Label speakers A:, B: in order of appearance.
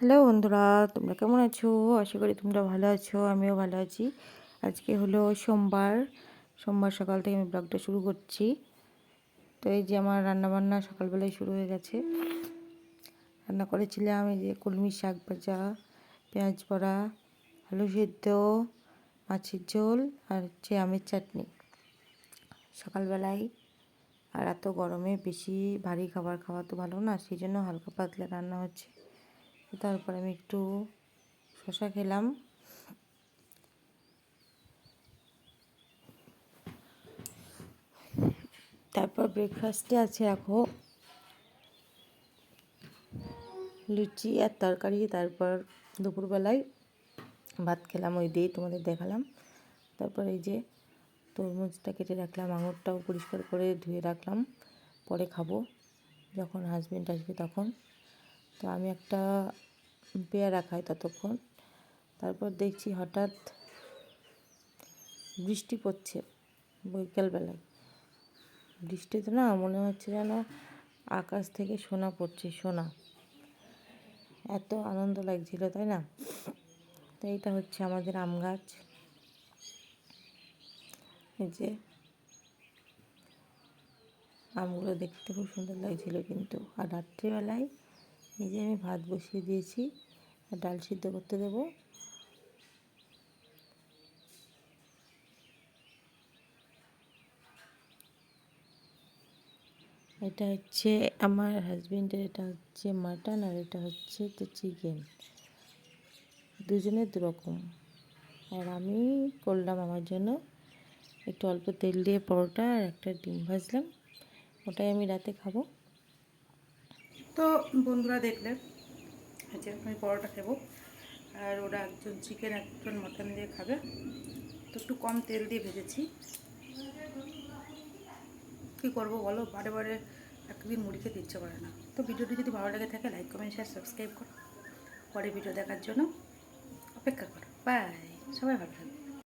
A: Hello বন্ধুরা, তোমরা কেমন আছো? আশা করি তোমরা ভালো আছো, আমিও ভালো আছি। আজকে হলো সোমবার সোমবার সকাল থেকে আমি ব্লগটা শুরু করছি। তো এই যে আমার রান্নাবান্না সকালবেলায় শুরু হয়ে গেছে। রান্না করেছিলাম এই যে কলমি শাক ভাজা, পেঁয়াজ বড়া, আলু সেদ্ধ, মাছের ঝোল আর হচ্ছে আমের চাটনি। সকালবেলায়, আর এত গরমে বেশি ভারী খাবার খাওয়া তো ভালো না, সেই জন্য হালকা পাতলা রান্না হচ্ছে। তারপর আমি একটু শশা খেলাম। তারপর ব্রেকফাস্টে আছে রাখো লুচি আর তরকারি। তারপর দুপুরবেলায় ভাত খেলাম ওই দিয়েই তোমাদের দেখালাম। তারপর এই যে তরমুজটা কেটে রাখলাম, আঙুরটাও পরিষ্কার করে ধুয়ে রাখলাম, পরে খাব। যখন হাজব্যান্ড আসবে তখন। তো আমি একটা পেয়ারা খাই ততক্ষণ। তারপর দেখছি হঠাৎ বৃষ্টি পড়ছে বৈকালবেলায়। বৃষ্টিতে না মনে হচ্ছে যেন আকাশ থেকে সোনা পড়ছে, সোনা। এত আনন্দ লাগছিল, তাই না? তো এইটা হচ্ছে আমাদের আম গাছ। এই যে আমগুলো দেখতে খুব সুন্দর লাগছিল কিন্তু। আর রাত্রিবেলায় এই যে আমি ভাত বসিয়ে দিয়েছি ডাল সিদ্ধ করতে দেবো। এটা হচ্ছে আমার হাজবেন্ডের এটা হচ্ছে মাটন আর এটা হচ্ছে তো চিকেন দুজনের দুরকম। আর আমি করলাম আমার জন্য একটু অল্প তেল দিয়ে পরোটা আর একটা ডিম ভাজলাম। ওটাই আমি রাতে খাব।
B: তো বন্ধুরা দেখলে, আজকে আমি পরোটা খাব। আর ওরা একজন চিকেন একজন মটন দিয়ে খাবে। তো একটু কম তেল দিয়ে ভেজেছি। কী করব বলো? বারে বারে একদিন মুড়ি খেতে ইচ্ছে করে না। তো ভিডিওটি যদি ভালো লাগে থাকে লাইক কমেন্ট শেয়ার সাবস্ক্রাইব করো। পরে ভিডিও দেখার জন্য অপেক্ষা করো। বাই সবাই ভালো থাকবে